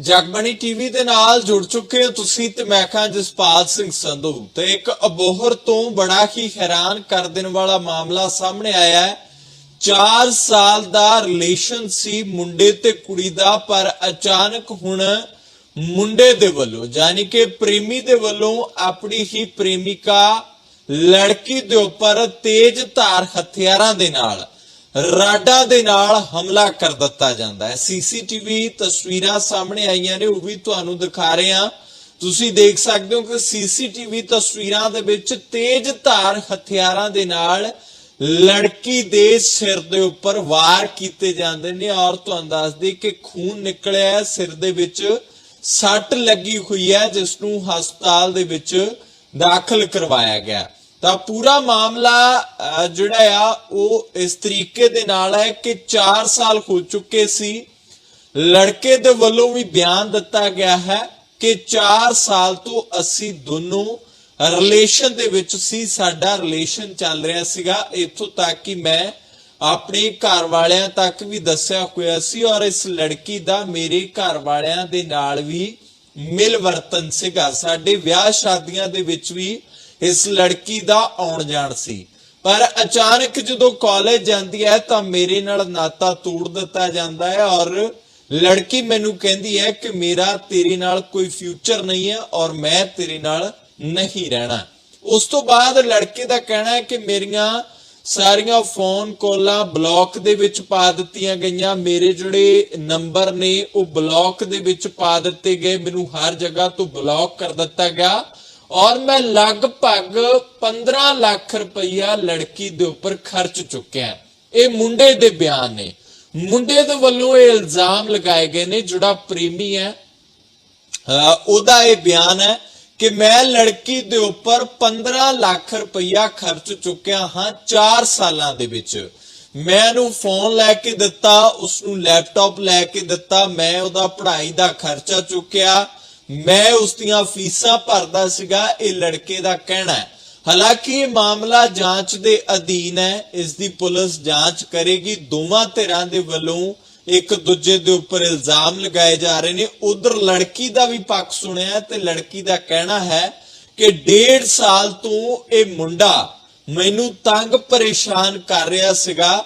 Jagbani TV ਦੇ ਨਾਲ ਜੁੜ ਚੁੱਕੇ ਹੋ ਤੁਸੀਂ ਤੇ ਮੈਂ ਖਾਂ ਜਸਪਾਲ ਸਿੰਘ ਸੰਧੂ ਤੇ ਇੱਕ ਅਬੋਹਰ ਤੋਂ ਬੜਾ ਹੀ ਹੈਰਾਨ ਕਰ ਦੇਣ ਵਾਲਾ ਮਾਮਲਾ ਸਾਹਮਣੇ ਆਇਆ ਹੈ। 4 ਸਾਲ ਦਾ ਰਿਲੇਸ਼ਨ ਸੀ ਮੁੰਡੇ ਤੇ ਕੁੜੀ ਦਾ, ਪਰ ਅਚਾਨਕ ਹੁਣ ਮੁੰਡੇ ਦੇ ਵੱਲੋਂ, ਯਾਨੀ ਕਿ ਪ੍ਰੇਮੀ ਦੇ ਵੱਲੋਂ ਆਪਣੀ ਹੀ ਪ੍ਰੇਮਿਕਾ ਲੜਕੀ ਦੇ ਉੱਪਰ ਤੇਜ਼ ਧਾਰ ਹਥਿਆਰਾਂ ਦੇ ਨਾਲ ਰਾਡਾਂ ਦੇ ਨਾਲ ਹਮਲਾ ਕਰ ਦਿੱਤਾ ਜਾਂਦਾ ਹੈ। ਸੀਸੀਟੀਵੀ ਤਸਵੀਰਾਂ ਸਾਹਮਣੇ ਆਈਆਂ ਨੇ, ਉਹ ਵੀ ਤੁਹਾਨੂੰ ਦਿਖਾ ਰਹੇ ਹਾਂ। ਤੁਸੀਂ ਦੇਖ ਸਕਦੇ ਹੋ ਕਿ ਸੀਸੀਟੀਵੀ ਤਸਵੀਰਾਂ ਦੇ ਵਿੱਚ ਤੇਜ਼ ਧਾਰ ਹਥਿਆਰਾਂ ਦੇ ਨਾਲ ਲੜਕੀ ਦੇ ਸਿਰ ਦੇ ਉੱਪਰ ਵਾਰ ਕੀਤੇ ਜਾਂਦੇ ਨੇ। ਔਰ ਤੁਹਾਨੂੰ ਦੱਸਦੀ ਕਿ ਖੂਨ ਨਿਕਲਿਆ ਹੈ, ਸਿਰ ਦੇ ਵਿੱਚ ਸੱਟ ਲੱਗੀ ਹੋਈ ਹੈ, ਜਿਸ ਨੂੰ ਹਸਪਤਾਲ ਦੇ ਵਿੱਚ ਦਾਖਲ ਕਰਵਾਇਆ ਗਿਆ। ਤਾਂ ਪੂਰਾ ਮਾਮਲਾ ਜਿਹੜਾ ਆ, ਉਹ ਇਸ ਤਰੀਕੇ ਦੇ ਨਾਲ ਹੈ ਕਿ 4 ਸਾਲ ਹੋ ਚੁੱਕੇ ਸੀ। ਲੜਕੇ ਦੇ ਵੱਲੋਂ ਵੀ ਬਿਆਨ ਦਿੱਤਾ ਗਿਆ ਹੈ ਕਿ 4 ਸਾਲ ਤੋਂ ਅਸੀਂ ਦੋਨੋਂ ਰਿਲੇਸ਼ਨ ਦੇ ਵਿੱਚ ਸੀ, ਸਾਡਾ ਰਿਲੇਸ਼ਨ ਚੱਲ ਰਿਹਾ ਸੀਗਾ। ਇੱਥੋਂ ਤੱਕ ਕਿ ਮੈਂ ਆਪਣੇ ਘਰ ਵਾਲਿਆਂ ਤੱਕ ਵੀ ਦੱਸਿਆ ਹੋਇਆ ਸੀ ਔਰ ਇਸ ਲੜਕੀ ਦਾ ਮੇਰੇ ਘਰ ਵਾਲਿਆਂ ਦੇ ਨਾਲ ਵੀ ਮਿਲ ਵਰਤਨ ਸੀਗਾ। ਸਾਡੇ ਵਿਆਹ ਸ਼ਾਦੀਆਂ ਦੇ ਵਿੱਚ ਵੀ ਇਸ ਲੜਕੀ ਦਾ ਆਉਣ ਜਾਣ ਸੀ। ਪਰ ਅਚਾਨਕ ਜਦੋਂ ਕਾਲਜ ਜਾਂਦੀ ਹੈ ਤਾਂ ਮੇਰੇ ਨਾਲ ਨਾਤਾ ਤੋੜ ਦਿੱਤਾ ਜਾਂਦਾ ਹੈ ਔਰ ਲੜਕੀ ਮੈਨੂੰ ਕਹਿੰਦੀ ਹੈ ਕਿ ਮੇਰਾ ਤੇਰੇ ਨਾਲ ਕੋਈ ਫਿਊਚਰ ਨਹੀਂ ਹੈ ਔਰ ਮੈਂ ਤੇਰੇ ਨਾਲ ਨਹੀਂ ਰਹਿਣਾ। ਉਸ ਤੋਂ ਬਾਅਦ ਲੜਕੇ ਦਾ ਕਹਿਣਾ ਹੈ ਕਿ ਮੇਰੀਆਂ ਸਾਰੀਆਂ ਫੋਨ ਕਾਲਾਂ ਬਲੌਕ ਦੇ ਵਿੱਚ ਪਾ ਦਿੱਤੀਆਂ ਗਈਆਂ। ਮੇਰੇ ਜਿਹੜੇ ਨੰਬਰ ਨੇ ਉਹ ਬਲੌਕ ਦੇ ਵਿੱਚ ਪਾ ਦਿੱਤੇ ਗਏ। ਮੈਨੂੰ ਹਰ ਜਗ੍ਹਾ ਤੋਂ ਬਲੌਕ ਕਰ ਦਿੱਤਾ ਗਿਆ। ਔਰ ਮੈਂ ਲਗਭਗ 15 ਲੱਖ ਰੁਪਈਆ ਲੜਕੀ ਦੇ ਉੱਪਰ ਖਰਚ ਚੁੱਕਿਆ ਇਹ ਮੁੰਡੇ ਦੇ ਬਿਆਨ ਨੇ। ਮੁੰਡੇ ਦੇ ਵੱਲੋਂ ਇਹ ਇਲਜ਼ਾਮ ਲਗਾਏ ਗਏ ਨੇ, ਜਿਹੜਾ ਪ੍ਰੇਮੀ ਹੈ। ਉਹਦਾ ਇਹ ਬਿਆਨ ਹੈ ਕਿ ਮੈਂ ਲੜਕੀ ਦੇ ਉੱਪਰ 15 ਲੱਖ ਰੁਪਈਆ ਖਰਚ ਚੁੱਕਿਆ ਹਾਂ 4 ਸਾਲਾਂ ਦੇ ਵਿੱਚ। ਮੈਂ ਉਹਨੂੰ ਫੋਨ ਲੈ ਕੇ ਦਿੱਤਾ ਉਸ ਨੂੰ ਲੈਪਟਾਪ ਲੈ ਕੇ ਦਿੱਤਾ, ਮੈਂ ਉਹਦਾ ਪੜ੍ਹਾਈ ਦਾ ਖਰਚਾ ਚੁੱਕਿਆ। ਮੈਂ ਉਸ ਦੀਆਂ ਫੀਸਾਂ ਭਰਦਾ ਸੀਗਾ, ਇਹ ਲੜਕੇ ਦਾ ਕਹਿਣਾ ਹੈ। ਹਾਲਾਂਕਿ ਇਹ ਮਾਮਲਾ ਜਾਂਚ ਦੇ ਅਧੀਨ ਹੈ, ਇਸ ਦੀ ਪੁਲਿਸ ਜਾਂਚ ਕਰੇਗੀ। ਦੋਵਾਂ ਧਿਰਾਂ ਦੇ ਵੱਲੋਂ ਇੱਕ ਦੂਜੇ ਦੇ ਉੱਪਰ ਇਲਜ਼ਾਮ ਲਗਾਏ ਜਾ ਰਹੇ ਨੇ। ਉਧਰ ਲੜਕੀ ਦਾ ਵੀ ਪੱਖ ਸੁਣਿਆ ਤੇ ਲੜਕੀ ਦਾ ਕਹਿਣਾ ਹੈ ਕਿ ਡੇਢ ਸਾਲ ਤੋਂ ਇਹ ਮੁੰਡਾ ਮੈਨੂੰ ਤੰਗ ਪਰੇਸ਼ਾਨ ਕਰ ਰਿਹਾ ਸੀਗਾ।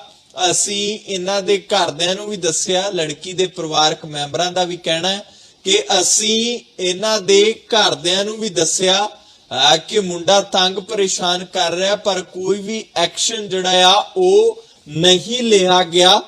ਅਸੀਂ ਇਹਨਾਂ ਦੇ ਘਰਦਿਆਂ ਨੂੰ ਵੀ ਦੱਸਿਆ, ਲੜਕੀ ਦੇ ਪਰਿਵਾਰਕ ਮੈਂਬਰਾਂ ਦਾ ਵੀ ਕਹਿਣਾ ਹੈ। ਕਿ ਅਸੀਂ ਇਹਨਾਂ ਦੇ ਘਰਦਿਆਂ ਨੂੰ ਵੀ ਦੱਸਿਆ ਕਿ ਮੁੰਡਾ ਤੰਗ ਪਰੇਸ਼ਾਨ ਕਰ ਰਿਹਾ ਪਰ ਕੋਈ ਵੀ ਐਕਸ਼ਨ ਜਿਹੜਾ ਆ ਉਹ ਨਹੀਂ ਲਿਆ ਗਿਆ।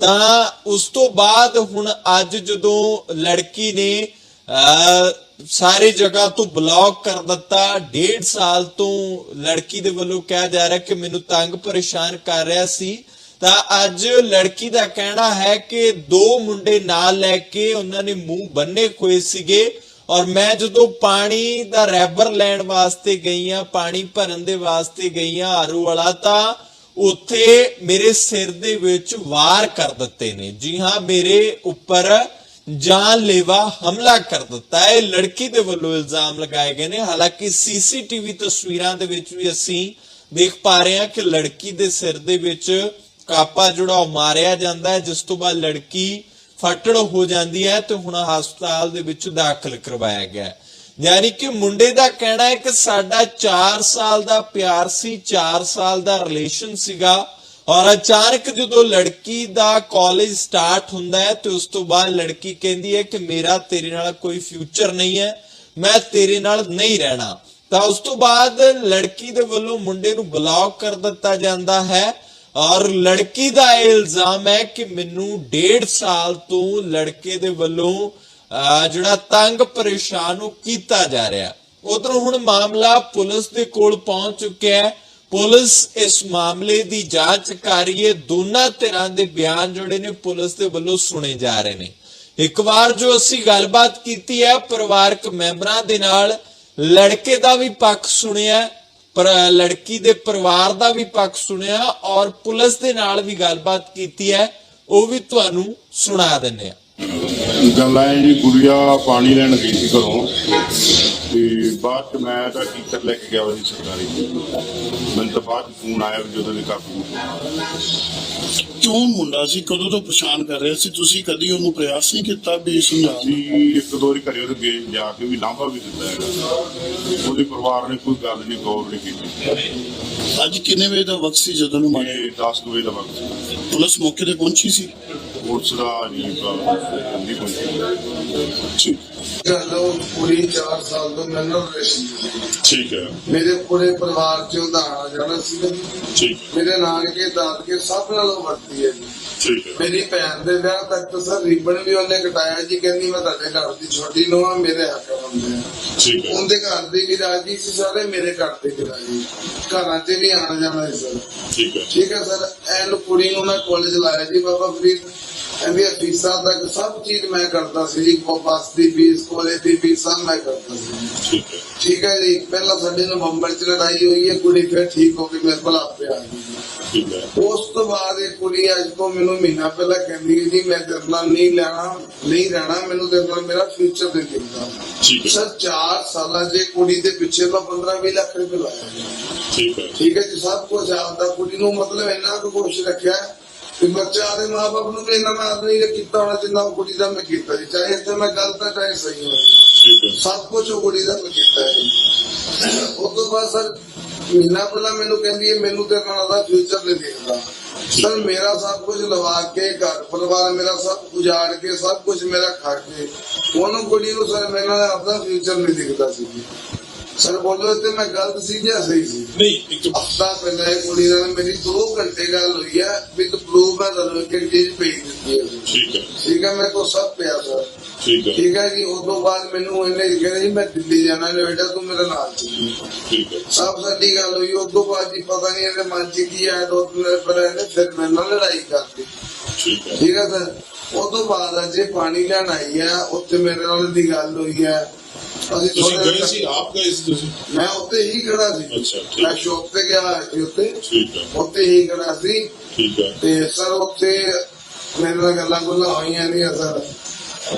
ਤਾਂ ਉਸ ਤੋਂ ਬਾਅਦ ਹੁਣ ਅੱਜ ਜਦੋਂ ਲੜਕੀ ਨੇ ਅਹ, ਸਾਰੇ ਜਗ੍ਹਾ ਤੋਂ ਬਲੌਕ ਕਰ ਦਿੱਤਾ ਡੇਢ ਸਾਲ ਤੋਂ ਲੜਕੀ ਦੇ ਵੱਲੋਂ ਕਿਹਾ ਜਾ ਰਿਹਾ ਕਿ ਮੈਨੂੰ ਤੰਗ ਪਰੇਸ਼ਾਨ ਕਰ ਰਿਹਾ ਸੀ। ਤਾਂ ਅੱਜ ਲੜਕੀ ਦਾ ਕਹਿਣਾ ਹੈ ਕਿ ਦੋ ਮੁੰਡੇ ਨਾਲ ਲੈ ਕੇ ਉਹਨਾਂ ਨੇ ਮੂੰਹ ਬੰਨੇ ਹੋਏ ਸੀਗੇ ਔਰ ਮੈਂ ਜਦੋਂ ਪਾਣੀ ਦਾ ਰੈਬਰ ਲੈਣ ਵਾਸਤੇ ਗਈ ਆ ਪਾਣੀ ਭਰਨ ਦੇ ਵਾਸਤੇ ਗਈ ਆ ਆਰੂ ਵਾਲਾ, ਤਾਂ ਉੱਥੇ ਮੇਰੇ ਸਿਰ ਦੇ ਵਿੱਚ ਵਾਰ ਕਰ ਦਿੱਤੇ ਨੇ। ਜੀ ਹਾਂ, ਮੇਰੇ ਉੱਪਰ ਜਾਨਲੇਵਾ ਹਮਲਾ ਕਰ ਦਿੱਤਾ। ਹੈ ਇਹ ਲੜਕੀ ਦੇ ਵੱਲੋਂ ਇਲਜ਼ਾਮ ਲਗਾਏ ਗਏ ਨੇ। ਹਾਲਾਂਕਿ ਸੀਸੀਟੀਵੀ ਤਸਵੀਰਾਂ ਦੇ ਵਿੱਚ ਵੀ ਅਸੀਂ ਦੇਖ ਪਾ ਰਹੇ ਹਾਂ ਕਿ ਲੜਕੀ ਦੇ ਸਿਰ ਦੇ ਵਿੱਚ ਕਾਪਾ ਜਿਹੜਾ ਉਹ ਮਾਰਿਆ ਜਾਂਦਾ ਹੈ, ਜਿਸ ਤੋਂ ਬਾਅਦ ਲੜਕੀ ਫਟੜ ਹੋ ਜਾਂਦੀ ਹੈ ਤੇ ਹੁਣ ਹਸਪਤਾਲ ਦੇ ਵਿੱਚ ਦਾਖਲ ਕਰਵਾਇਆ ਗਿਆ ਹੈ। ਯਾਨੀ ਕਿ ਮੁੰਡੇ ਦਾ ਕਹਿਣਾ ਹੈ ਕਿ ਸਾਡਾ 4 ਸਾਲ ਦਾ ਪਿਆਰ ਸੀ 4 ਸਾਲ ਦਾ ਰਿਲੇਸ਼ਨ ਸੀਗਾ ਔਰ ਅਚਾਨਕ ਜਦੋਂ ਲੜਕੀ ਦਾ ਕਾਲਜ ਸਟਾਰਟ ਹੁੰਦਾ ਹੈ ਤੇ ਉਸ ਤੋਂ ਬਾਅਦ ਲੜਕੀ ਕਹਿੰਦੀ ਹੈ ਕਿ ਮੇਰਾ ਤੇਰੇ ਨਾਲ ਕੋਈ ਫਿਊਚਰ ਨਹੀਂ ਹੈ, ਮੈਂ ਤੇਰੇ ਨਾਲ ਨਹੀਂ ਰਹਿਣਾ। ਤਾਂ ਉਸ ਤੋਂ ਬਾਅਦ ਲੜਕੀ ਦੇ ਵੱਲੋਂ ਮੁੰਡੇ ਨੂੰ ਬਲੌਕ ਕਰ ਦਿੱਤਾ ਜਾਂਦਾ ਹੈ ਔਰ ਲੜਕੀ ਦਾ ਇਹ ਇਲਜ਼ਾਮ ਹੈ ਕਿ ਮੈਨੂੰ ਡੇਢ ਸਾਲ ਤੋਂ ਲੜਕੇ ਦੇ ਵੱਲੋਂ ਜਿਹੜਾ ਤੰਗ ਪਰੇਸ਼ਾਨ ਉਹ ਕੀਤਾ ਜਾ ਰਿਹਾ। ਉਧਰ ਹੁਣ ਮਾਮਲਾ ਪੁਲਿਸ ਦੇ ਕੋਲ ਪਹੁੰਚ ਚੁੱਕਿਆ ਹੈ। ਪੁਲਿਸ ਇਸ ਮਾਮਲੇ ਦੀ ਜਾਂਚ ਕਰ ਰਹੀ ਹੈ। ਦੋਨਾਂ ਧਿਰਾਂ ਦੇ ਬਿਆਨ ਜਿਹੜੇ ਨੇ ਪੁਲਿਸ ਦੇ ਵੱਲੋਂ ਸੁਣੇ ਜਾ ਰਹੇ ਨੇ। ਇੱਕ ਵਾਰ ਜੋ ਅਸੀਂ ਗੱਲਬਾਤ ਕੀਤੀ ਹੈ, ਪਰਿਵਾਰਕ ਮੈਂਬਰਾਂ ਦੇ ਨਾਲ ਲੜਕੇ ਦਾ ਵੀ ਪੱਖ ਸੁਣਿਆ ਪਰ ਲੜਕੀ ਦੇ ਪਰਿਵਾਰ ਦਾ ਵੀ ਪੱਖ ਸੁਣਿਆ ਔਰ ਪੁਲਿਸ ਦੇ ਨਾਲ ਵੀ ਗੱਲਬਾਤ ਕੀਤੀ ਹੈ, ਉਹ ਵੀ ਤੁਹਾਨੂੰ ਸੁਣਾ ਦਿੰਦੇ ਆ ਗੱਲ ਐ ਜੀ ਗੁੜੀਆ ਪਾਣੀ ਲੈਣ ਗਈ ਸੀ ਘਰੋਂ ਤੇ ਬਾਅਦ ਚ ਮੈਂ ਤਾਂ ਟੀਚਰ ਲੈ ਕੇ ਗਿਆ ਉਹਦੀ ਸਰਕਾਰੀ। ਮੈਨੂੰ ਤਾਂ ਬਾਅਦ ਫੋਨ ਆਇਆ ਵੀ ਜਦੋਂ ਦੇ ਕਾਬੂ ਕਿਉਂ ਮੁੰਡਾ ਸੀ? ਕਦੋਂ ਤੋਂ ਪਛਾਣ ਕਰ ਰਿਹਾ ਸੀ? ਤੁਸੀਂ ਕਦੀ ਉਹਨੂੰ ਪ੍ਰਯਾਸ ਨਹੀਂ ਕੀਤਾ ਵੀ ਸਮਝਾਉਣ ਦਾ? ਅਸੀਂ ਇੱਕ ਦੋ ਵਾਰੀ ਘਰੇ ਉਹਦੇ ਗਏ ਜਾ ਕੇ ਵੀ ਲਾਂਭਾ ਵੀ ਦਿੱਤਾ ਹੈਗਾ। ਉਹਦੇ ਪਰਿਵਾਰ ਨੇ ਕੋਈ ਗੱਲ ਨਹੀਂ ਗੌਰ ਨਹੀਂ ਕੀਤੀ। ਅੱਜ ਕਿੰਨੇ ਵਜੇ ਦਾ ਵਕਤ ਸੀ ਜਦੋਂ ਨੂੰ ਮਾਰਿਆ? ਇਹ 10 ਕੁ ਵਜੇ ਦਾ ਵਕਤ ਸੀ। ਪੁਲਿਸ ਮੌਕੇ ਤੇ ਪਹੁੰਚੀ ਸੀ? ਪੁਲਿਸ ਦਾ ਨਹੀਂ ਪਤਾ ਨਹੀਂ ਪਹੁੰਚੀ। ਠੀਕ। ਚਲੋ ਪੂਰੀ 4 ਸਾਲ ਤੋਂ ਮੈਨੂੰ ਰਿਲੇਸ਼ਨ ਠੀਕ ਹੈ। ਮੇਰੇ ਪੂਰੇ ਪਰਿਵਾਰ ਚ ਆ ਜਾਣਾ ਸੀ। ਠੀਕ ਮੇਰੇ ਨਾਨਕੇ ਦਾਦਕੇ ਸਭ ਨਾਲੋਂ ਵਰਤੀ ਹੈ ਜੀ। ਠੀਕ ਹੈ। ਮੇਰੀ ਭੈਣ ਦੇ ਵਿਆਹ ਤੱਕ ਤਾਂ ਸਰ ਰਿਬਨ ਵੀ ਉਹਨੇ ਕਟਾਇਆ ਜੀ ਕਹਿੰਦੀ ਮੈਂ ਤੁਹਾਡੇ ਘਰ ਦੀ ਛੋਟੀ ਨੂੰ ਆ ਮੇਰੇ ਹੱਕ ਹੁੰਦੇ ਠੀਕ ਹੈ। ਉਹਦੇ ਘਰ ਦੀ ਵੀ ਰਾਜੀ ਸੀ ਸਾਰੇ ਮੇਰੇ ਘਰ ਦੇ ਵੀ ਰਾਜੀ। ਘਰਾਂ 'ਚ ਵੀ ਆਣਾ ਜਾਣਾ ਸੀ ਸਰ। ਠੀਕ ਹੈ। ਠੀਕ ਹੈ ਸਰ ਐਨ ਕੁੜੀ ਨੂੰ ਮੈਂ ਕਾਲਜ ਲਾਇਆ ਜੀ ਬਾਬਾ ਫਰੀਦ। ਇਹਦੀਆਂ ਫੀਸਾਂ ਤੱਕ ਸਭ ਚੀਜ਼ ਮੈਂ ਕਰਦਾ ਸੀ ਜੀ ਕੋ ਬੱਸ ਦੀ ਫੀਸ ਕਾਲਜ ਦੀ ਫੀਸ ਮੈਂ ਕਰਦਾ ਸੀ। ਠੀਕ ਹੈ। ਜੀ ਪਹਿਲਾਂ ਸਾਡੇ ਨਵੰਬਰ ਚ ਲੜਾਈ ਹੋਈ ਹੈ ਕੁੜੀ ਫਿਰ ਠੀਕ ਹੋ ਕੇ ਮੇਰੇ ਕੋਲ ਆਪੇ ਆ ਗਈ। ਠੀਕ ਹੈ। ਉਸ ਤੋਂ ਬਾਅਦ ਇਹ ਕੁੜੀ ਅੱਜ ਤੋਂ ਮੈਨੂੰ ਮਹੀਨਾ ਪਹਿਲਾਂ ਕਹਿੰਦੀ ਜੀ ਮੈਂ ਤੇਰੇ ਨਾਲ ਨਹੀਂ ਲੈਣਾ ਨਹੀਂ ਰਹਿਣਾ ਮੈਨੂੰ ਤੇਰੇ ਨਾਲ ਮੇਰਾ ਫਿਊਚਰ ਠੀਕ ਹੈ। ਸਰ 4 ਸਾਲਾਂ ਦੇ ਕੁੜੀ ਦੇ ਪਿੱਛੇ ਮੈਂ 15 20 ਲੱਖ ਰੁਪਏ ਲਾਇਆ। ਠੀਕ ਹੈ। ਠੀਕ ਹੈ ਜੀ ਸਭ ਕੁਝ ਆਪਦਾ ਕੁੜੀ ਨੂੰ ਮਤਲਬ ਇੰਨਾ ਕੁ ਖੁਸ਼ ਰੱਖਿਆ ਕਿ ਬੱਚਾ ਦੇ ਮਾਪੇ ਨੂੰ ਵੀ ਇੰਨਾ ਨਾਲ ਨਹੀਂ ਕੀਤਾ ਹੋਣਾ ਜਿੰਨਾ ਉਹ ਕੁੜੀ ਦਾ ਮੈਂ ਕੀਤਾ ਜੀ ਚਾਹੇ ਇੱਥੇ ਮੈਂ ਗਲਤ ਹਾਂ ਚਾਹੇ ਸਹੀ ਹਾਂ। ਸਭ ਕੁਝ ਉਹ ਕੁੜੀ ਦਾ ਮੈਂ ਕੀਤਾ ਹੈ ਉਸ ਤੋਂ ਬਾਅਦ ਸਰ ਮਹੀਨਾ ਪਹਿਲਾਂ ਮੈਨੂੰ ਕਹਿੰਦੀ ਹੈ ਮੈਨੂੰ ਤੇ ਨਾਲ ਦਾ ਫਿਊਚਰ ਨਹੀਂ ਦੇਖਦਾ। ਸਰ ਮੇਰਾ ਸਭ ਕੁਝ ਲਵਾ ਕੇ ਘਰ ਪਰਿਵਾਰ ਮੇਰਾ ਸਭ ਉਜਾੜ ਕੇ ਸਭ ਕੁਝ ਮੇਰਾ ਖਾ ਕੇ ਉਹਨੂੰ ਕੁੜੀ ਨੂੰ ਸਰ ਮੇਰੇ ਆਪਦਾ ਫਿਊਚਰ ਨਹੀਂ ਦਿਖਦਾ ਸੀ। ਸਰ ਬੋਲੋ ਤੇ ਮੈਂ ਗਲਤ ਸੀ ਜਾਂ ਸਹੀ ਸੀ। ਨਹੀਂ ਇੱਕ ਹਫਤਾ ਪਹਿਲਾਂ ਇਹ ਕੁੜੀ ਨਾਲ ਮੇਰੀ 2 ਘੰਟੇ ਗੱਲ ਹੋਈ ਹੈ ਵਿਦ ਪ੍ਰੂਫ ਮੈਂ ਤੁਹਾਨੂੰ ਇੱਕ ਚੀਜ਼ ਭੇਜ ਦਿੱਤੀ ਹੈ ਠੀਕ ਹੈ ਠੀਕ ਹੈ ਮੇਰੇ ਕੋਲ ਸਭ ਪਿਆ ਸਰ। ਠੀਕ ਹੈ ਠੀਕ ਹੈ ਜੀ ਉਸ ਤੋਂ ਬਾਅਦ ਮੈਨੂੰ ਇਹਨੇ ਕਿਹਾ ਜੀ ਮੈਂ ਦਿੱਲੀ ਜਾਣਾ ਨੇ ਬੇਟਾ ਤੂੰ ਮੇਰੇ ਨਾਲ ਚੱਲ। ਠੀਕ ਹੈ ਸਭ ਸਾਡੀ ਗੱਲ ਹੋਈ ਉਸ ਤੋਂ ਬਾਅਦ ਜੀ ਪਤਾ ਨਹੀਂ ਇਹਦੇ ਮਨ ਚ ਕੀ ਆਇਆ ਦੋ ਤਿੰਨ ਦਿਨ ਪਹਿਲਾਂ ਇਹਨੇ ਫਿਰ ਮੇਰੇ ਨਾਲ ਲੜਾਈ ਕਰਤੀ। ਠੀਕ ਹੈ ਠੀਕ ਹੈ ਸਰ। ਉਸ ਤੋਂ ਬਾਅਦ ਅੱਜ ਪਾਣੀ ਲੈਣ ਆਈ ਹੈ ਉੱਥੇ ਮੇਰੇ ਨਾਲ ਦੀ ਗੱਲ ਹੋਈ ਹੈ ਅਸੀਂ ਤੁਸੀਂ ਥੋੜ੍ਹਾ ਗਏ ਸੀ? ਆਪ ਗਏ ਸੀ ਤੁਸੀਂ? ਮੈਂ ਉੱਥੇ ਹੀ ਖੜਾ ਸੀ। ਅੱਛਾ, ਠੀਕ। ਮੈਂ ਸ਼ੌਪ ਤੇ ਗਿਆ ਸੀ ਉੱਥੇ। ਠੀਕ ਹੈ। ਉੱਥੇ ਹੀ ਖੜਾ ਸੀ। ਠੀਕ ਹੈ। ਤੇ ਸਰ ਉੱਥੇ ਮੇਰੇ ਨਾਲ ਗੱਲਾਂ ਗੁੱਲਾਂ ਹੋਈਆਂ ਨਹੀਂ ਸਰ।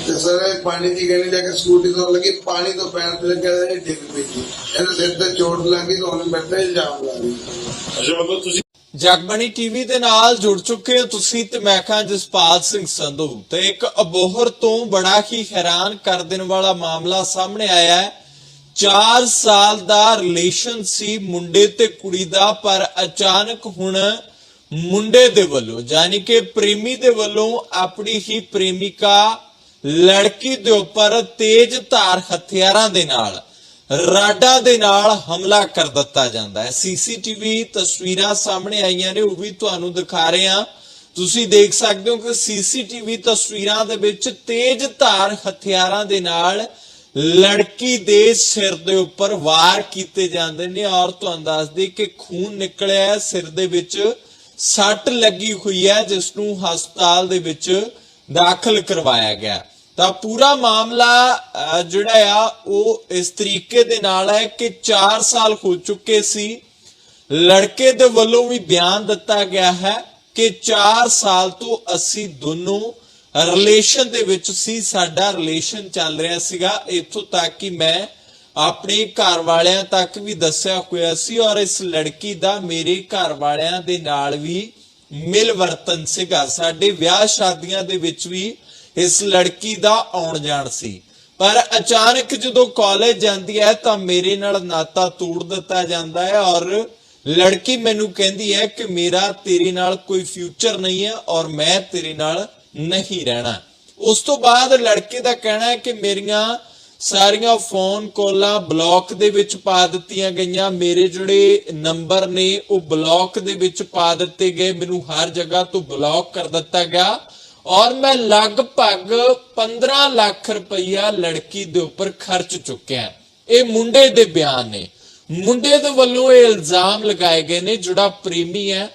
ਤੇ ਸਰ ਇਹ ਪਾਣੀ ਦੀ ਕਹਿੰਦੀ ਜਾ ਕੇ ਸਕੂਟੀ ਤੋਂ ਲੱਗੀ। ਪਾਣੀ ਤੋਂ ਪੈਰ ਤੇ ਲੱਗਿਆ ਇਹ ਡਿੱਗ ਪਈ ਜੀ ਇਹਦੇ ਸਿਰ ਤੇ ਚੋਟ ਲੱਗੀ ਤਾਂ ਉਹਨੇ ਮੇਰੇ ਤੇ ਇਲਜ਼ਾਮ ਲਾ ਦਿੱਤਾ ਅੱਛਾ ਮਤਲਬ ਤੁਸੀਂ ਜਗਬਾਣੀ ਟੀਵੀ ਦੇ ਨਾਲ ਜੁੜ ਚੁੱਕੇ ਹੋ ਤੁਸੀਂ ਤੇ ਮੈਂ ਖਾਂ ਜਸਪਾਲ ਸਿੰਘ ਸੰਧੂ ਤੇ ਇੱਕ ਅਬੋਹਰ ਤੋਂ ਬੜਾ ਹੀ ਹੈਰਾਨ ਕਰ ਦੇਣ ਵਾਲਾ ਮਾਮਲਾ ਸਾਹਮਣੇ ਆਇਆ ਹੈ। 4 ਸਾਲ ਦਾ ਰਿਲੇਸ਼ਨ ਸੀ ਮੁੰਡੇ ਤੇ ਕੁੜੀ ਦਾ, ਪਰ ਅਚਾਨਕ ਹੁਣ ਮੁੰਡੇ ਦੇ ਵੱਲੋਂ, ਯਾਨੀ ਕਿ ਪ੍ਰੇਮੀ ਦੇ ਵੱਲੋਂ ਆਪਣੀ ਹੀ ਪ੍ਰੇਮਿਕਾ ਲੜਕੀ ਦੇ ਉੱਪਰ ਤੇਜ਼ ਧਾਰ ਹਥਿਆਰਾਂ ਦੇ ਨਾਲ ਰਾਡਾਂ ਦੇ ਨਾਲ ਹਮਲਾ ਕਰ ਦਿੱਤਾ ਜਾਂਦਾ ਹੈ। ਸੀਸੀਟੀਵੀ ਤਸਵੀਰਾਂ ਸਾਹਮਣੇ ਆਈਆਂ ਨੇ, ਉਹ ਵੀ ਤੁਹਾਨੂੰ ਦਿਖਾ ਰਹੇ ਹਾਂ। ਤੁਸੀਂ ਦੇਖ ਸਕਦੇ ਹੋ ਕਿ ਸੀਸੀਟੀਵੀ ਤਸਵੀਰਾਂ ਦੇ ਵਿੱਚ ਤੇਜ਼ ਧਾਰ ਹਥਿਆਰਾਂ ਦੇ ਨਾਲ ਲੜਕੀ ਦੇ ਸਿਰ ਦੇ ਉੱਪਰ ਵਾਰ ਕੀਤੇ ਜਾਂਦੇ ਨੇ। ਔਰ ਤੁਹਾਨੂੰ ਦੱਸਦੇ ਕਿ ਖੂਨ ਨਿਕਲਿਆ ਹੈ, ਸਿਰ ਦੇ ਵਿੱਚ ਸੱਟ ਲੱਗੀ ਹੋਈ ਹੈ, ਜਿਸ ਨੂੰ ਹਸਪਤਾਲ ਦੇ ਵਿੱਚ ਦਾਖਲ ਕਰਵਾਇਆ ਗਿਆ। ਤਾਂ ਪੂਰਾ ਮਾਮਲਾ ਜਿਹੜਾ ਆ, ਉਹ ਇਸ ਤਰੀਕੇ ਦੇ ਨਾਲ ਹੈ ਕਿ 4 ਸਾਲ ਹੋ ਚੁੱਕੇ ਸੀ। ਲੜਕੇ ਦੇ ਵੱਲੋਂ ਵੀ ਬਿਆਨ ਦਿੱਤਾ ਗਿਆ ਹੈ ਕਿ 4 ਸਾਲ ਤੋਂ ਅਸੀਂ ਦੋਨੋਂ ਰਿਲੇਸ਼ਨ ਦੇ ਵਿੱਚ ਸੀ, ਸਾਡਾ ਰਿਲੇਸ਼ਨ ਚੱਲ ਰਿਹਾ ਸੀਗਾ। ਇੱਥੋਂ ਤੱਕ ਕਿ ਮੈਂ ਆਪਣੇ ਘਰ ਵਾਲਿਆਂ ਤੱਕ ਵੀ ਦੱਸਿਆ ਹੋਇਆ ਸੀ ਔਰ ਇਸ ਲੜਕੀ ਦਾ ਮੇਰੇ ਘਰ ਵਾਲਿਆਂ ਦੇ ਨਾਲ ਵੀ ਮਿਲ ਵਰਤਨ ਸੀਗਾ। ਸਾਡੇ ਵਿਆਹ ਸ਼ਾਦੀਆਂ ਦੇ ਵਿੱਚ ਵੀ ਇਸ ਲੜਕੀ ਦਾ ਆਉਣ ਜਾਣ ਸੀ। ਪਰ ਅਚਾਨਕ ਜਦੋਂ ਕਾਲਜ ਜਾਂਦੀ ਹੈ ਤਾਂ ਮੇਰੇ ਨਾਲ ਨਾਤਾ ਤੋੜ ਦਿੱਤਾ ਜਾਂਦਾ ਹੈ ਔਰ ਲੜਕੀ ਮੈਨੂੰ ਕਹਿੰਦੀ ਹੈ ਕਿ ਮੇਰਾ ਤੇਰੇ ਨਾਲ ਕੋਈ ਫਿਊਚਰ ਨਹੀਂ ਹੈ ਔਰ ਮੈਂ ਤੇਰੇ ਨਾਲ ਨਹੀਂ ਰਹਿਣਾ। ਉਸ ਤੋਂ ਬਾਅਦ ਲੜਕੇ ਦਾ ਕਹਿਣਾ ਹੈ ਕਿ ਮੇਰੀਆਂ ਸਾਰੀਆਂ ਫੋਨ ਕਾਲਾਂ ਬਲੌਕ ਦੇ ਵਿੱਚ ਪਾ ਦਿੱਤੀਆਂ ਗਈਆਂ। ਮੇਰੇ ਜਿਹੜੇ ਨੰਬਰ ਨੇ ਉਹ ਬਲੌਕ ਦੇ ਵਿੱਚ ਪਾ ਦਿੱਤੇ ਗਏ। ਮੈਨੂੰ ਹਰ ਜਗ੍ਹਾ ਤੋਂ ਬਲੌਕ ਕਰ ਦਿੱਤਾ ਗਿਆ। ਔਰ ਮੈਂ ਲਗਭਗ 15 ਲੱਖ ਰੁਪਈਆ ਲੜਕੀ ਦੇ ਉੱਪਰ ਖਰਚ ਚੁੱਕਿਆ ਇਹ ਮੁੰਡੇ ਦੇ ਬਿਆਨ ਨੇ। ਮੁੰਡੇ ਦੇ ਵੱਲੋਂ ਇਹ ਇਲਜ਼ਾਮ ਲਗਾਏ ਗਏ ਨੇ, ਜਿਹੜਾ ਪ੍ਰੇਮੀ ਹੈ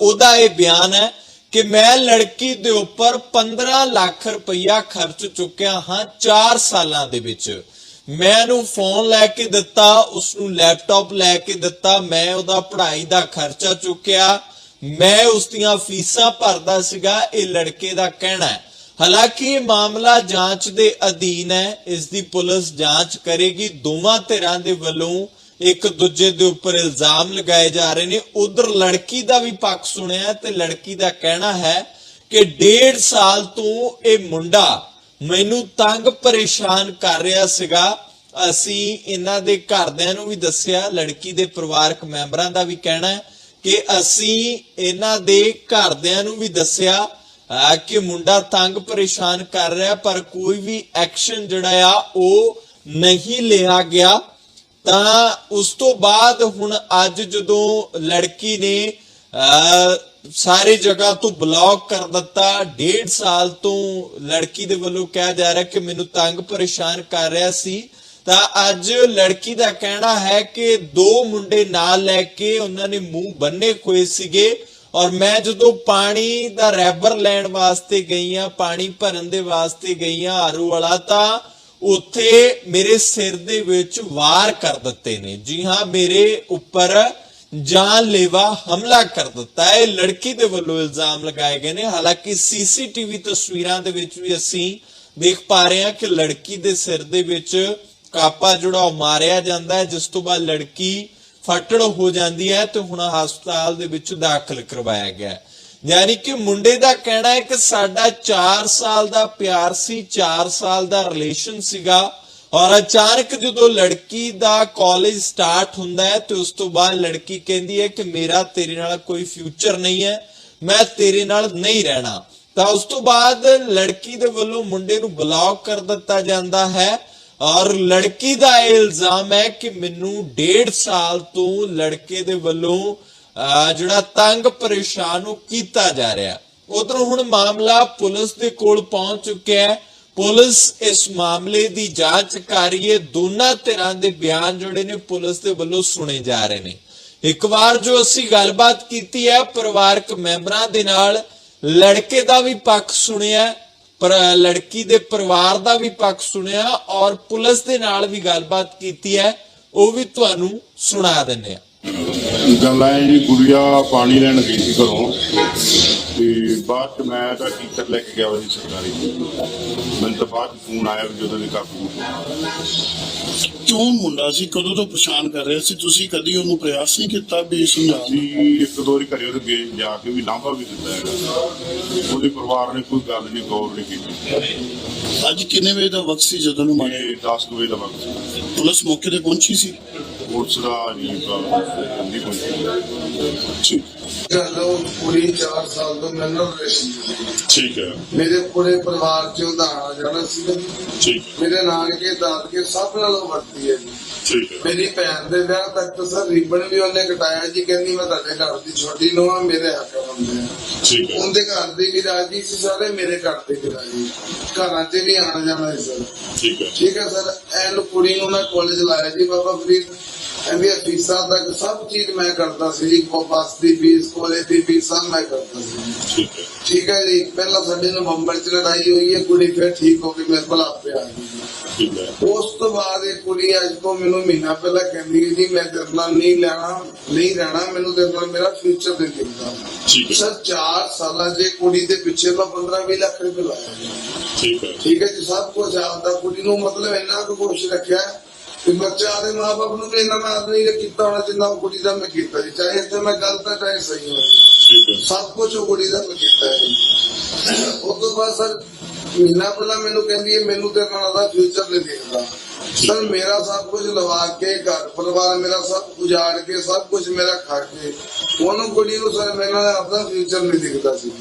ਉਹਦਾ ਇਹ ਬਿਆਨ ਹੈ ਕਿ ਮੈਂ ਲੜਕੀ ਦੇ ਉੱਪਰ 15 ਲੱਖ ਰੁਪਈਆ ਖਰਚ ਚੁੱਕਿਆ ਹਾਂ 4 ਸਾਲਾਂ ਦੇ ਵਿੱਚ। ਮੈਂ ਉਹਨੂੰ ਫੋਨ ਲੈ ਕੇ ਦਿੱਤਾ ਉਸ ਨੂੰ ਲੈਪਟਾਪ ਲੈ ਕੇ ਦਿੱਤਾ, ਮੈਂ ਉਹਦਾ ਪੜ੍ਹਾਈ ਦਾ ਖਰਚਾ ਚੁੱਕਿਆ। ਮੈਂ ਉਸ ਦੀਆਂ ਫੀਸਾਂ ਭਰਦਾ ਸੀਗਾ, ਇਹ ਲੜਕੇ ਦਾ ਕਹਿਣਾ ਹੈ। ਹਾਲਾਂਕਿ ਇਹ ਮਾਮਲਾ ਜਾਂਚ ਦੇ ਅਧੀਨ ਹੈ, ਇਸ ਦੀ ਪੁਲਿਸ ਜਾਂਚ ਕਰੇਗੀ। ਦੋਵਾਂ ਧਿਰਾਂ ਦੇ ਵੱਲੋਂ ਇੱਕ ਦੂਜੇ ਦੇ ਉੱਪਰ ਇਲਜ਼ਾਮ ਲਗਾਏ ਜਾ ਰਹੇ ਨੇ। ਉਧਰ ਲੜਕੀ ਦਾ ਵੀ ਪੱਖ ਸੁਣਿਆ ਤੇ ਲੜਕੀ ਦਾ ਕਹਿਣਾ ਹੈ ਕਿ ਡੇਢ ਸਾਲ ਤੋਂ ਇਹ ਮੁੰਡਾ ਮੈਨੂੰ ਤੰਗ ਪਰੇਸ਼ਾਨ ਕਰ ਰਿਹਾ ਸੀਗਾ। ਅਸੀਂ ਇਹਨਾਂ ਦੇ ਘਰਦਿਆਂ ਨੂੰ ਵੀ ਦੱਸਿਆ, ਲੜਕੀ ਦੇ ਪਰਿਵਾਰਕ ਮੈਂਬਰਾਂ ਦਾ ਵੀ ਕਹਿਣਾ ਹੈ। ਕਿ ਅਸੀਂ ਇਹਨਾਂ ਦੇ ਘਰਦਿਆਂ ਨੂੰ ਵੀ ਦੱਸਿਆ ਕਿ ਮੁੰਡਾ ਤੰਗ ਪਰੇਸ਼ਾਨ ਕਰ ਰਿਹਾ ਪਰ ਕੋਈ ਵੀ ਐਕਸ਼ਨ ਜਿਹੜਾ ਆ ਉਹ ਨਹੀਂ ਲਿਆ ਗਿਆ। ਤਾਂ ਉਸ ਤੋਂ ਬਾਅਦ ਹੁਣ ਅੱਜ ਜਦੋਂ ਲੜਕੀ ਨੇ ਅਹ, ਸਾਰੀ ਜਗ੍ਹਾ ਤੋਂ ਬਲੌਕ ਕਰ ਦਿੱਤਾ ਡੇਢ ਸਾਲ ਤੋਂ ਲੜਕੀ ਦੇ ਵੱਲੋਂ ਕਿਹਾ ਜਾ ਰਿਹਾ ਕਿ ਮੈਨੂੰ ਤੰਗ ਪਰੇਸ਼ਾਨ ਕਰ ਰਿਹਾ ਸੀ। ਤਾਂ ਅੱਜ ਲੜਕੀ ਦਾ ਕਹਿਣਾ ਹੈ ਕਿ ਦੋ ਮੁੰਡੇ ਨਾਲ ਲੈ ਕੇ ਉਹਨਾਂ ਨੇ ਮੂੰਹ ਬੰਨੇ ਹੋਏ ਸੀਗੇ ਔਰ ਮੈਂ ਜਦੋਂ ਪਾਣੀ ਦਾ ਰੈਬਰ ਲੈਣ ਵਾਸਤੇ ਗਈ ਆ ਪਾਣੀ ਭਰਨ ਦੇ ਵਾਸਤੇ ਗਈ ਆ ਆਰੂ ਵਾਲਾ, ਤਾਂ ਉੱਥੇ ਮੇਰੇ ਸਿਰ ਦੇ ਵਿੱਚ ਵਾਰ ਕਰ ਦਿੱਤੇ ਨੇ। ਜੀ ਹਾਂ, ਮੇਰੇ ਉੱਪਰ ਜਾਨਲੇਵਾ ਹਮਲਾ ਕਰ ਦਿੱਤਾ ਹੈ। ਇਹ ਲੜਕੀ ਦੇ ਵੱਲੋਂ ਇਲਜ਼ਾਮ ਲਗਾਏ ਗਏ ਨੇ। ਹਾਲਾਂਕਿ ਸੀਸੀਟੀਵੀ ਤਸਵੀਰਾਂ ਦੇ ਵਿੱਚ ਵੀ ਅਸੀਂ ਦੇਖ ਪਾ ਰਹੇ ਹਾਂ ਕਿ ਲੜਕੀ ਦੇ ਸਿਰ ਦੇ ਵਿੱਚ ਕਾਪਾ ਜਿਹੜਾ ਉਹ ਮਾਰਿਆ ਜਾਂਦਾ ਹੈ, ਜਿਸ ਤੋਂ ਬਾਅਦ ਲੜਕੀ ਫਟੜ ਹੋ ਜਾਂਦੀ ਹੈ ਤੇ ਹੁਣ ਹਸਪਤਾਲ ਦੇ ਵਿੱਚ ਦਾਖਲ ਕਰਵਾਇਆ ਗਿਆ ਹੈ। ਯਾਨੀ ਕਿ ਮੁੰਡੇ ਦਾ ਕਹਿਣਾ ਹੈ ਕਿ ਸਾਡਾ 4 ਸਾਲ ਦਾ ਪਿਆਰ ਸੀ 4 ਸਾਲ ਦਾ ਰਿਲੇਸ਼ਨ ਸੀਗਾ ਔਰ ਅਚਾਨਕ ਜਦੋਂ ਲੜਕੀ ਦਾ ਕਾਲਜ ਸਟਾਰਟ ਹੁੰਦਾ ਹੈ ਤੇ ਉਸ ਤੋਂ ਬਾਅਦ ਲੜਕੀ ਕਹਿੰਦੀ ਹੈ ਕਿ ਮੇਰਾ ਤੇਰੇ ਨਾਲ ਕੋਈ ਫਿਊਚਰ ਨਹੀਂ ਹੈ, ਮੈਂ ਤੇਰੇ ਨਾਲ ਨਹੀਂ ਰਹਿਣਾ ਤਾਂ ਉਸ ਤੋਂ ਬਾਅਦ ਲੜਕੀ ਦੇ ਵੱਲੋਂ ਮੁੰਡੇ ਨੂੰ ਬਲੌਕ ਕਰ ਦਿੱਤਾ ਜਾਂਦਾ ਹੈ ਔਰ ਲੜਕੀ ਦਾ ਇਹ ਇਲਜ਼ਾਮ ਹੈ ਕਿ ਮੈਨੂੰ ਡੇਢ ਸਾਲ ਤੋਂ ਲੜਕੇ ਦੇ ਵੱਲੋਂ ਜਿਹੜਾ ਤੰਗ ਪਰੇਸ਼ਾਨ ਉਹ ਕੀਤਾ ਜਾ ਰਿਹਾ। ਉਧਰ ਹੁਣ ਮਾਮਲਾ ਪੁਲਿਸ ਦੇ ਕੋਲ ਪਹੁੰਚ ਚੁੱਕਿਆ ਹੈ। ਪੁਲਿਸ ਇਸ ਮਾਮਲੇ ਦੀ ਜਾਂਚ ਕਰ ਰਹੀ ਹੈ। ਦੋਨਾਂ ਧਿਰਾਂ ਦੇ ਬਿਆਨ ਜਿਹੜੇ ਨੇ ਪੁਲਿਸ ਦੇ ਵੱਲੋਂ ਸੁਣੇ ਜਾ ਰਹੇ ਨੇ। ਇੱਕ ਵਾਰ ਜੋ ਅਸੀਂ ਗੱਲਬਾਤ ਕੀਤੀ ਹੈ, ਪਰਿਵਾਰਕ ਮੈਂਬਰਾਂ ਦੇ ਨਾਲ ਲੜਕੇ ਦਾ ਵੀ ਪੱਖ ਸੁਣਿਆ ਪਰ ਲੜਕੀ ਦੇ ਪਰਿਵਾਰ ਦਾ ਵੀ ਪੱਖ ਸੁਣਿਆ ਔਰ ਪੁਲਿਸ ਦੇ ਨਾਲ ਵੀ ਗੱਲਬਾਤ ਕੀਤੀ ਹੈ, ਉਹ ਵੀ ਤੁਹਾਨੂੰ ਸੁਣਾ ਦਿੰਨੇ ਆ ਗੱਲ ਹੈ ਜਿਹੜੀ ਗੁੜੀਆ ਪਾਣੀ ਲੈਣ ਗਈ ਸੀ ਘਰੋਂ। ਤੇ ਬਾਅਦ ਚ ਮੈਂ ਤਾਂ ਟੀਚਰ ਲੈ ਕੇ ਗਿਆ ਸੀ ਸਰਕਾਰੀ ਮੈਨੂੰ ਤਾਂ ਬਾਅਦ ਫੋਨ ਆਇਆ ਵੀ ਜਦੋਂ ਦੀ ਕਾਬੂ ਕਿਉਂ ਮੁੰਡਾ ਸੀ ਕਦੋਂ ਤੋਂ ਪਛਾਣ ਕਰ ਰਿਹਾ ਸੀ? ਤੁਸੀਂ ਕਦੀ ਉਹਨੂੰ ਪ੍ਰਯਾਸ ਨਹੀਂ ਕੀਤਾ ਵੀ ਸਮਝਾਉਣ ਦਾ? ਅਸੀਂ ਇੱਕ ਦੋ ਵਾਰੀ ਘਰੇ ਉਹਦੇ ਗਏ ਜਾ ਕੇ ਵੀ ਲਾਂਭਾ ਵੀ ਦਿੱਤਾ ਹੈਗਾ। ਉਹਦੇ ਪਰਿਵਾਰ ਨੇ ਕੋਈ ਗੱਲ ਨਹੀਂ ਗੌਰ ਨਹੀਂ ਕੀਤੀ। ਅੱਜ ਕਿੰਨੇ ਵਜੇ ਦਾ ਵਕਤ ਸੀ ਜਦੋਂ ਨੂੰ ਮਾਰਿਆ? ਇਹ 10 ਕੁ ਵਜੇ ਦਾ ਵਕਤ ਸੀ। ਪੁਲਿਸ ਮੌਕੇ ਤੇ ਪਹੁੰਚੀ ਸੀ? ਨਹੀਂ ਪਹੁੰਚੀ ਚਲੋ ਪੂਰੀ 4 ਸਾਲ ਤੋਂ ਮੇਰੇ ਨਾਲ ਰਿਲੇਸ਼ਨ ਠੀਕ ਹੈ। ਮੇਰੇ ਪੂਰੇ ਪਰਿਵਾਰ ਚੋਂ ਆਣਾ ਜਾਣਾ ਸੀ। ਠੀਕ। ਮੇਰੇ ਨਾਨਕੇ ਦਾਦਕੇ ਸਭ ਨਾਲੋਂ ਵਰਤੀ ਹੈ ਠੀਕ ਹੈ। ਮੇਰੀ ਭੈਣ ਦੇ ਵਿਆਹ ਤੱਕ ਤਾਂ ਸਰ ਰਿਬਨ ਵੀ ਉਹਨੇ ਕਟਾਇਆ ਜੀ। ਕਹਿੰਦੀ ਮੈਂ ਤੁਹਾਡੇ ਘਰ ਦੀ ਛੋਟੀ ਨੂੰ ਆ ਮੇਰੇ ਹੱਕ ਹੁੰਦੇ ਆ। ਠੀਕ ਹੈ। ਉਹਦੇ ਘਰ ਦੇ ਵੀ ਰਾਜੀ ਸੀ ਸਾਰੇ ਮੇਰੇ ਘਰ ਦੇ ਵੀ ਰਾਜੀ ਘਰਾਂ 'ਚ ਵੀ ਆਣਾ ਜਾਣਾ ਸੀ ਸਰ। ਠੀਕ ਹੈ। ਠੀਕ ਹੈ ਸਰ ਐਨ ਕੁੜੀ ਨੂੰ ਮੈਂ ਕਾਲਜ ਲਾਇਆ ਜੀ ਬਾਬਾ ਫਰੀਦ। ਇਹਦੀਆਂ ਫੀਸਾਂ ਤੱਕ ਸਭ ਚੀਜ਼ ਮੈਂ ਕਰਦਾ ਸੀ ਜੀ ਬੱਸ ਦੀ ਫੀਸ ਕਾਲਜ ਦੀ ਫੀਸ ਸਭ ਮੈਂ ਕਰਦਾ ਸੀ ਠੀਕ ਹੈ। ਜੀ ਪਹਿਲਾਂ ਸਾਡੇ ਨਵੰਬਰ ਚ ਲੜਾਈ ਹੋਈ ਹੈ ਕੁੜੀ ਫਿਰ ਠੀਕ ਹੋ ਕੇ ਮੇਰੇ ਕੋਲ ਆਪੇ ਆ ਗਈ ਠੀਕ ਹੈ। ਉਸ ਤੋਂ ਬਾਅਦ ਇਹ ਕੁੜੀ ਅੱਜ ਤੋਂ ਮੈਨੂੰ ਮਹੀਨਾ ਪਹਿਲਾਂ ਕਹਿੰਦੀ ਜੀ ਮੈਂ ਤੇਰੇ ਨਾਲ ਨਹੀਂ ਲੈਣਾ ਨਹੀਂ ਰਹਿਣਾ ਮੈਨੂੰ ਤੇਰੇ ਨਾਲ ਮੇਰਾ ਫਿਊਚਰ ਦੇ ਦਿੰਦਾ ਠੀਕ ਹੈ। ਸਰ 4 ਸਾਲਾਂ ਜੇ ਕੁੜੀ ਦੇ ਪਿੱਛੇ ਮੈਂ 15 20 ਲੱਖ ਰੁਪਏ ਲਾਇਆ। ਠੀਕ ਹੈ। ਠੀਕ ਹੈ ਜੀ ਸਭ ਕੁਝ ਆਪਦਾ ਕੁੜੀ ਨੂੰ ਮਤਲਬ ਇੰਨਾ ਕੁ ਕੋਸ਼ਿਸ਼ ਰੱਖਿਆ ਕਿ ਬੱਚਾ ਦੇ ਮਾਪੇ ਨੂੰ ਵੀ ਇੰਨਾ ਮੈਂ ਨਹੀਂ ਕੀਤਾ ਹੋਣਾ ਜਿੰਨਾ ਉਹ ਕੁੜੀ ਦਾ ਮੈਂ ਕੀਤਾ ਜੀ। ਚਾਹੇ ਇੱਥੇ ਮੈਂ ਗਲਤ ਹੈ ਚਾਹੇ ਸਹੀ ਹਾਂ। ਸਭ ਕੁਝ ਉਹ ਕੁੜੀ ਦਾ ਮੈਂ ਕੀਤਾ ਹੈ ਉਸ ਤੋਂ ਬਾਅਦ ਸਰ ਮਹੀਨਾ ਪਹਿਲਾਂ ਮੈਨੂੰ ਕਹਿੰਦੀ ਹੈ ਮੈਨੂੰ ਤੇਰੇ ਨਾਲ ਦਾ ਫਿਊਚਰ ਨਹੀਂ ਦੇਖਦਾ। ਸਰ ਮੇਰਾ ਸਭ ਕੁਝ ਲਵਾ ਕੇ ਘਰ ਪਰਿਵਾਰ ਮੇਰਾ ਸਭ ਉਜਾੜ ਕੇ ਸਭ ਕੁਝ ਮੇਰਾ ਖਾ ਕੇ ਉਹਨੂੰ ਕੁੜੀ ਨੂੰ ਸਰ ਮੇਰੇ ਨਾਲ ਆਪਦਾ ਫਿਊਚਰ ਨਹੀਂ ਦਿਖਦਾ ਸੀ।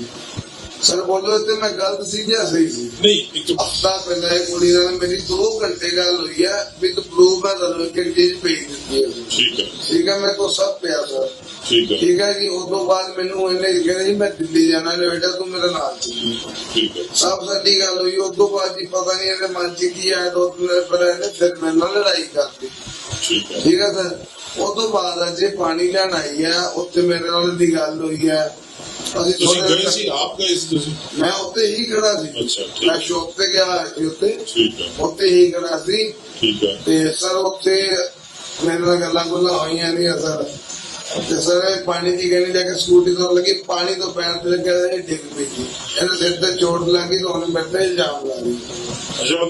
ਸਰ ਬੋਲੋ ਤੇ ਮੈਂ ਗਲਤ ਸੀ ਜਾਂ ਸਹੀ ਸੀ? ਨਹੀਂ ਇੱਕ ਹਫਤਾ ਪਹਿਲਾਂ ਇਹ ਕੁੜੀ ਨਾਲ ਮੇਰੀ 2 ਘੰਟੇ ਗੱਲ ਹੋਈ ਹੈ ਵਿਦ ਪ੍ਰੂਫ ਤੁਹਾਨੂੰ ਇੱਕ ਇੱਕ ਚੀਜ਼ ਭੇਜ ਦਿੱਤੀ ਹੈ। ਠੀਕ ਹੈ। ਠੀਕ ਹੈ ਮੇਰੇ ਕੋਲ ਸਭ ਪਿਆ ਸਰ। ਠੀਕ ਹੈ। ਠੀਕ ਹੈ ਜੀ ਉਸ ਤੋਂ ਬਾਅਦ ਮੈਨੂੰ ਇਹਨੇ ਕਿਹਾ ਜੀ ਮੈਂ ਦਿੱਲੀ ਜਾਣਾ ਨੇ ਬੇਟਾ ਤੂੰ ਮੇਰੇ ਨਾਲ ਚੱਲੀ। ਠੀਕ ਹੈ। ਸਭ ਸਾਡੀ ਗੱਲ ਹੋਈ ਉਸ ਤੋਂ ਬਾਅਦ ਜੀ ਪਤਾ ਨਹੀਂ ਇਹਦੇ ਮਨ 'ਚ ਕੀ ਆਇਆ ਦੋ ਤਿੰਨ ਦਿਨ ਪਹਿਲਾਂ ਇਹਨੇ ਫਿਰ ਮੇਰੇ ਨਾਲ ਲੜਾਈ ਕਰਤੀ ਠੀਕ ਹੈ। ਠੀਕ ਹੈ ਸਰ। ਉਸ ਤੋਂ ਬਾਅਦ ਅੱਜ ਪਾਣੀ ਲੈਣ ਆਈ ਹੈ ਉੱਥੇ ਮੇਰੇ ਨਾਲ ਦੀ ਗੱਲ ਹੋਈ ਹੈ। ਅਸੀਂ ਤੁਸੀਂ ਗਏ ਸੀ? ਆਪ ਗਏ ਸੀ ਤੁਸੀਂ? ਮੈਂ ਉੱਥੇ ਹੀ ਖੜਾ ਸੀ। ਅੱਛਾ, ਠੀਕ। ਮੈਂ ਸ਼ੌਪ ਤੇ ਗਿਆ ਸੀ ਉੱਥੇ। ਠੀਕ ਹੈ। ਉੱਥੇ ਹੀ ਖੜਾ ਸੀ। ਠੀਕ ਹੈ। ਤੇ ਸਰ ਉੱਥੇ ਮੇਰੇ ਨਾਲ ਗੱਲਾਂ ਗੁੱਲਾਂ ਹੋਈਆਂ ਨਹੀਂ ਸਰ। ਤੇ ਸਰ ਇਹ ਪਾਣੀ ਦੀ ਗਣੀ ਜਾ ਕੇ ਸਕੂਟੀ ਤੋਂ ਲੱਗੀ ਪਾਣੀ ਤੋਂ ਪੈਰ ਤੇ ਲੱਗਿਆ ਇਹ ਡਿੱਗ ਪਈ ਇਹਦੇ ਸਿਰ ਤੇ ਚੋਟ ਲੱਗੀ ਤਾਂ ਉਹਨੇ ਮੇਰੇ ਤੇ ਇਲਜ਼ਾਮ ਲਾ ਦਿੱਤਾ। ਅੱਛਾ